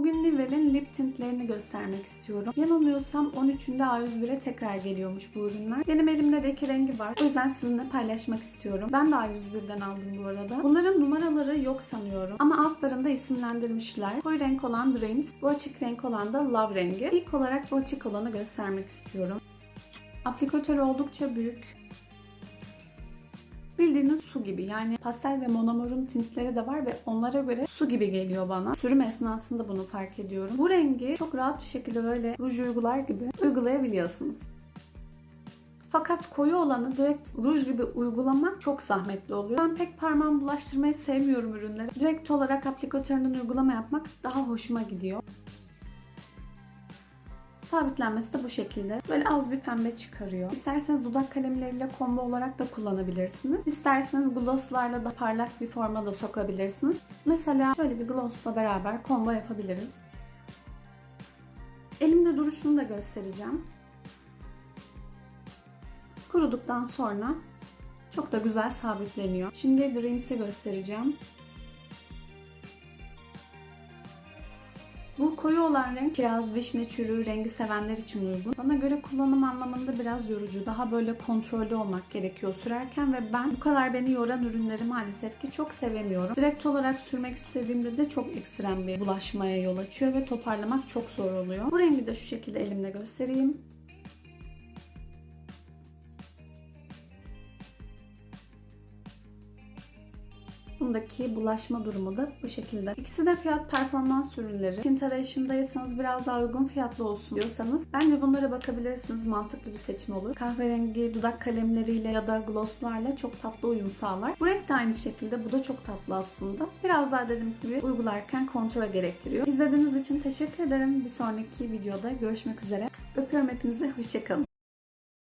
Bugün Nivelle'in lip tintlerini göstermek istiyorum. Yanılmıyorsam 13'ünde A101'e tekrar geliyormuş bu ürünler. Benim elimde de iki rengi var. O yüzden sizinle paylaşmak istiyorum. Ben de A101'den aldım bu arada. Bunların numaraları yok sanıyorum. Ama altlarında isimlendirmişler. Koyu renk olan Dreams, bu açık renk olan da Love rengi. İlk olarak bu açık olanı göstermek istiyorum. Aplikatörü oldukça büyük. Bildiğiniz su gibi yani pastel ve monomorun tintleri de var ve onlara göre su gibi geliyor bana. Sürüm esnasında bunu fark ediyorum. Bu rengi çok rahat bir şekilde böyle ruj uygular gibi uygulayabiliyorsunuz. Fakat koyu olanı direkt ruj gibi uygulamak çok zahmetli oluyor. Ben pek parmağımı bulaştırmayı sevmiyorum ürünleri. Direkt olarak aplikatöründen uygulama yapmak daha hoşuma gidiyor. Sabitlenmesi de bu şekilde. Böyle az bir pembe çıkarıyor. İsterseniz dudak kalemleriyle combo olarak da kullanabilirsiniz. İsterseniz glosslarla da parlak bir forma da sokabilirsiniz. Mesela şöyle bir glossla beraber combo yapabiliriz. Elimde duruşunu da göstereceğim. Kuruduktan sonra çok da güzel sabitleniyor. Şimdi Dreams'i göstereceğim. Bu koyu olan renk kiraz, vişne çürüğü rengi sevenler için uygun. Bana göre kullanım anlamında biraz yorucu. Daha böyle kontrollü olmak gerekiyor sürerken ve ben bu kadar beni yoran ürünleri maalesef ki çok sevemiyorum. Direkt olarak sürmek istediğimde de çok ekstrem bir bulaşmaya yol açıyor ve toparlamak çok zor oluyor. Bu rengi de şu şekilde elimde göstereyim. Bundaki bulaşma durumu da bu şekilde. İkisi de fiyat performans ürünleri. Tint arayışındaysanız biraz daha uygun fiyatlı olsun diyorsanız bence bunlara bakabilirsiniz. Mantıklı bir seçim olur. Kahverengi dudak kalemleriyle ya da glosslarla çok tatlı uyum sağlar. Bu renk de aynı şekilde. Bu da çok tatlı aslında. Biraz daha dediğim gibi uygularken kontrol gerektiriyor. İzlediğiniz için teşekkür ederim. Bir sonraki videoda görüşmek üzere. Öpüyorum hepinizi. Hoşçakalın.